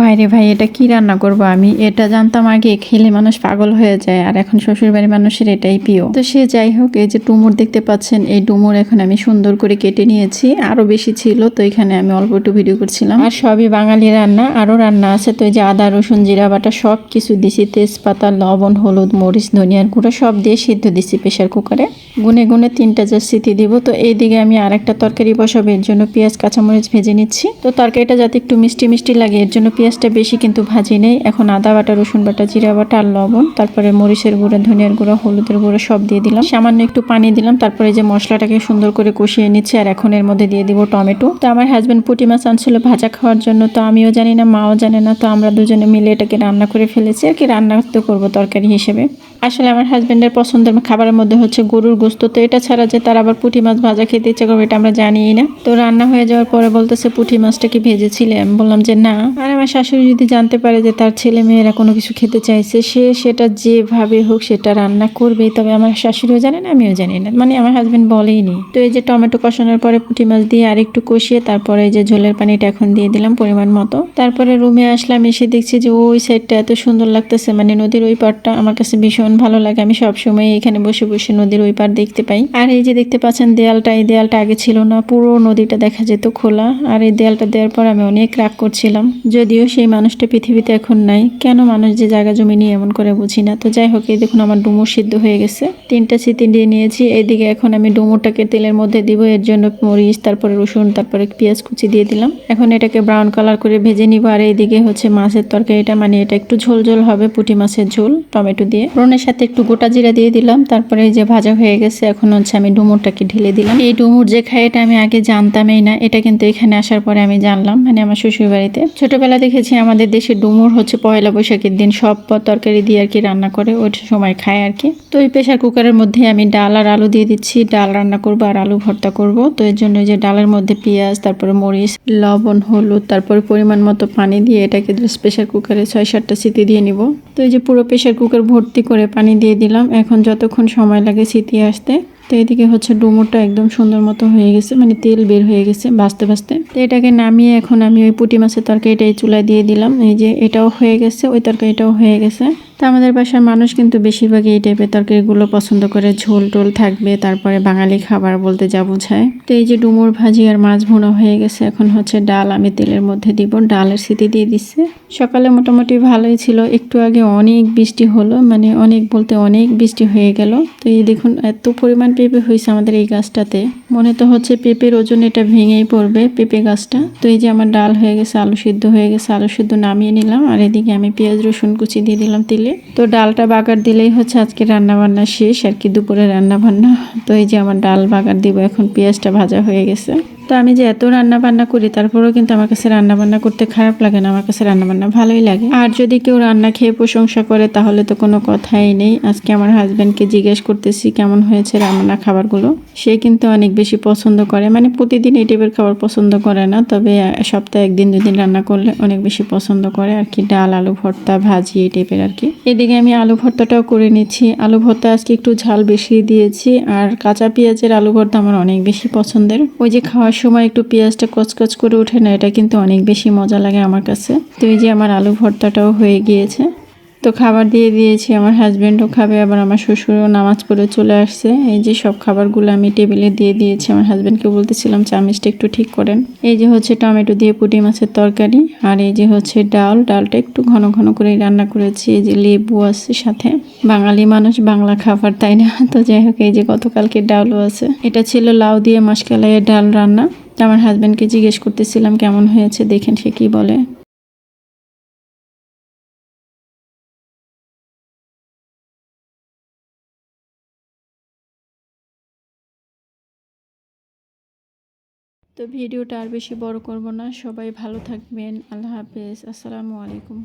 ভাইরে ভাই, এটা কি রান্না করব আমি? এটা জানতাম আগে, খেলে মানুষ পাগল হয়ে যায়, আর এখন শ্বশুর বাড়ির মানুষের এটাই প্রিয়। তো সে যাই হোক, এই যে ডুমুর দেখতে পাচ্ছেন, এই ডুমুর এখন আমি সুন্দর করে কেটে নিয়েছি, আরও বেশি ছিল, তো এখানে আমি অল্প একটু ভিডিও করছিলাম। আর সবই বাঙালি রান্না, আরও রান্না আছে, তো এই যে আদা, রসুন, জিরা বাটা সব কিছু দিছি, তেজপাতা, লবণ, হলুদ, মরিচ, ধনিয়ার গুঁড়ো, সব দিয়ে সিদ্ধ দিছি প্রেশার কুকারে। গুনে গুনে তিনটা যে সিটি দিব, তো এইদিকে আমি আরেকটা তরকারি বসাবো, এর জন্য পেঁয়াজ, কাঁচামরিচ ভেজে নিচ্ছি। তো তরকারিটা যাতে একটু মিষ্টি মিষ্টি লাগে, এর জন্য পেঁয়াজটা বেশি কিন্তু ভাজি নেই। এখন আদা বাটা, রসুন বাটা, জিরা বাটা আর লবণ, তারপরে মরিচের গুঁড়ো, ধনিয়ার গুঁড়ো, হলুদের গুঁড়ো সব দিয়ে দিলাম। সামান্য একটু পানি দিলাম, তারপরে যে মশলাটাকে সুন্দর করে কষিয়ে নিচ্ছে আর এখন এর মধ্যে দিয়ে দিব টমেটো। তো আমার হাজব্যান্ড পুঁটি মাছ আনছিল ভাজা খাওয়ার জন্য, তো আমিও জানি না, মাও জানে না, তো আমরা দুজনে মিলে এটাকে রান্না করে ফেলেছি আর কি, রান্না তো করব তরকারি হিসেবে। আসলে আমার হাজব্যান্ডের পছন্দের খাবারের মধ্যে হচ্ছে গরুর গোস্ত, তো এটা ছাড়া যে তার আবার পুঁটি মাছ ভাজা খেতে ইচ্ছে করবে, এটা আমরা জানিই না। তো রান্না হয়ে যাওয়ার পরে বলতেছে পুঁটি মাছটা কি ভেজেছিলে? আমি বললাম যে না। আর আমার শাশুড়ি যদি জানতে পারে যে তার ছেলে মেয়েরা কোনো কিছু খেতে চাইছে, সে সেটা যেভাবে হোক সেটা রান্না করবে তবে আমার শাশুড়িও জানে না, আমিও জানি না। মানে আমার হাজব্যান্ড বলেইনি। তো এই যে টমেটো কষানোর পরে পুঁটি মাছ দিয়ে আর একটু কষিয়ে তারপরে যে ঝোলের পানিটা এখন দিয়ে দিলাম পরিমাণ মতো। তারপরে রুমে আসলাম, এসে দেখছি যে ওই সাইডটা এত সুন্দর লাগতেছে। মানে নদীর ওই পাড়টা আমার কাছে ভীষণ ভালো লাগে। আমি সবসময় এখানে বসে বসে নদীর ওই পাড় দেখতে পাই। আর এই যে দেখতে পাচ্ছেন দেয়ালটা, এই দেয়ালটা আগে ছিল না। পুরো নদীটা দেখা যেত খোলা। আর এই দেয়ালটা দেওয়ার পর আমি অনেক রাগ করছিলাম। যদিও সেই মানুষটা পৃথিবীতে এখন নাই, কেন মানুষ যে জায়গা জমি নিয়ে এমন করে বুঝি না? তো যাই হোক, এই দেখুন আমার ডুমুর সিদ্ধ হয়ে গেছে। তিনটা সিটি দিয়ে নিয়েছি, এইদিকে এখন আমি ডুমুরটাকে তেলের মধ্যে দিব, এর জন্য মরিচ, তারপরে রসুন, তারপরে পেঁয়াজ কুচি দিয়ে দিলাম। এখন এটাকে ব্রাউন কালার করে ভেজে নিব, আর এইদিকে হচ্ছে মাছের তরকারিটা মানে এটা একটু ঝোল ঝোল হবে, পুঁটি মাছের ঝোল, টমেটো দিয়ে। রনের সাথে একটু গোটা জিরা দিয়ে দিলাম, তারপরে যে ভাজা হয়ে গেছে, এখন হচ্ছে আমি ডুমুরটাকে ঢেলে দিলাম। এই ডুমুর যে খাই এটা আমি আগে জানতামই না, এটা কিন্তু এখানে আসার পরে আমি জানলাম মানে আমার শ্বশুর বাড়িতে ছোটবেলা দেখেছি আমাদের দেশে ডুমুর হচ্ছে পয়লা বৈশাখের দিন, সব তরকারি দিয়ে আর কি রান্না করে ওই সময় খায় আর কি। তো এই প্রেশার কুকারের মধ্যে আমি ডাল আর আলু দিয়ে দিচ্ছি, ডাল রান্না করব আর আলু ভর্তা করব। তো এর জন্য যে ডালের মধ্যে পেঁয়াজ, তারপরে মরিচ, লবণ, হলুদ, তারপরে পরিমাণ মতো পানি দিয়ে এটাকে প্রেশার কুকারে ছয় সাতটা সিটি দিয়ে নিব। তো এই যে পুরো প্রেশার কুকার ভর্তি করে পানি দিয়ে দিলাম। এখন যতক্ষণ সময় লাগে সিটি আসতে। তো এদিকে হচ্ছে ডুমুরটা একদম সুন্দর মতো হয়ে গেছে মানে তেল বের হয়ে গেছে বাঁচতে ভাজতে। তো এটাকে নামিয়ে এখন আমি ওই পুঁটি মাছের তরকারিটা এই চুলায় দিয়ে দিলাম, এই যে এটাও হয়ে গেছে, ওই তরকারিটাও হয়ে গেছে। তো আমাদের বাসার মানুষ কিন্তু বেশিরভাগই এই টাইপের তরকারিগুলো পছন্দ করে, ঝোল টোল থাকবে, তারপরে বাঙালি খাবার বলতে যা বোঝায়। তো এই যে ডুমুর ভাজি আর মাছ ভুনো হয়ে গেছে, এখন হচ্ছে ডাল আমি তেলের মধ্যে দিব, ডালের সিটি দিয়ে দিচ্ছে। সকালে মোটামুটি ভালোই ছিল, একটু আগে অনেক বৃষ্টি হলো মানে অনেক বলতে অনেক বৃষ্টি হয়ে গেল। তো এই দেখুন, এত পরিমাণ পেঁপে হয়েছে আমাদের এই গাছটাতে। মনে তো হচ্ছে পেঁপের ওজন এটা ভেঙেই পড়বে, পেঁপে গাছটা। তো এই যে আমার ডাল হয়ে গেছে, আলু সিদ্ধ হয়ে গেছে, আলু সিদ্ধ নামিয়ে নিলাম আর এদিকে আমি পেঁয়াজ, রসুন কুচি দিয়ে দিলাম তেলে। তো ডালটা বাগার দিলেই হচ্ছে আজকে রান্না বান্না শেষ, আর কি দুপুরে রান্না বান্না তো এই যে আমার ডাল বাগার দিব, এখন পেঁয়াজটা ভাজা হয়ে গেছে। তো আমি যে এত রান্না বান্না করি, তারপরেও কিন্তু আমার কাছে রান্না বান্না করতে খারাপ লাগে না, আমার কাছে রান্না বান্না ভালোই লাগে। আর যদি কেউ রান্না খেয়ে প্রশংসা করে, তাহলে তো কোনো কথাই নেই। আজকে আমার হাজব্যান্ডকে জিজ্ঞেস করতেছি, কেমন হয়েছে রান্না খাবারগুলো? সে কিন্তু অনেক বেশি পছন্দ করে। মানে প্রতিদিন এই টাইপের খাবার পছন্দ করে না, তবে সপ্তাহে একদিন, দুদিন রান্না করলে অনেক বেশি পছন্দ করে। আর কি ডাল, আলু ভর্তা, ভাজি, এই টাইপের আর কি। এদিকে আমি আলু ভর্তাটাও করে নিচ্ছি। আলু ভর্তা আজকে একটু ঝাল বেশি দিয়েছি। আর কাঁচা পেঁয়াজের আলু ভর্তা আমার অনেক বেশি পছন্দের। ওই যে খাওয়ার সময় একটু পেঁয়াজটা কচকচ করে ওঠে না, এটা কিন্তু অনেক বেশি মজা লাগে আমার কাছে। তো এই যে আমার আলু ভর্তাটাও হয়ে গিয়েছে। তো খাবার দিয়ে দিয়েছি, আমার হাজব্যান্ডও খাবে, আবার আমার শ্বশুরও নামাজ পড়ে চলে আসছে। এই যে সব খাবারগুলো আমি টেবিলে দিয়ে দিয়েছি, আমার হাজব্যান্ডকে বলতেছিলাম, চামিচটা একটু ঠিক করেন। এই যে হচ্ছে টমেটো দিয়ে পুঁটি মাছের তরকারি, আর এই যে হচ্ছে ডাল, ডালটা একটু ঘন ঘন করে রান্না করেছি, এই যে লেবু আছে সাথে। বাঙালি মানুষ বাংলা খাবার, তাই না? তো যাই হোক, এই যে গতকালকে ডালও আছে। এটা ছিল লাউ দিয়ে মাসকালাইয়ের ডাল রান্না। আমার হাজব্যান্ডকে জিজ্ঞেস করতেছিলাম, কেমন হয়েছে? দেখেন সে কি বলে? তো ভিডিওটা আর বেশি বড় করব না। সবাই ভালো থাকবেন। আল্লাহ হাফেজ। আসসালামু আলাইকুম।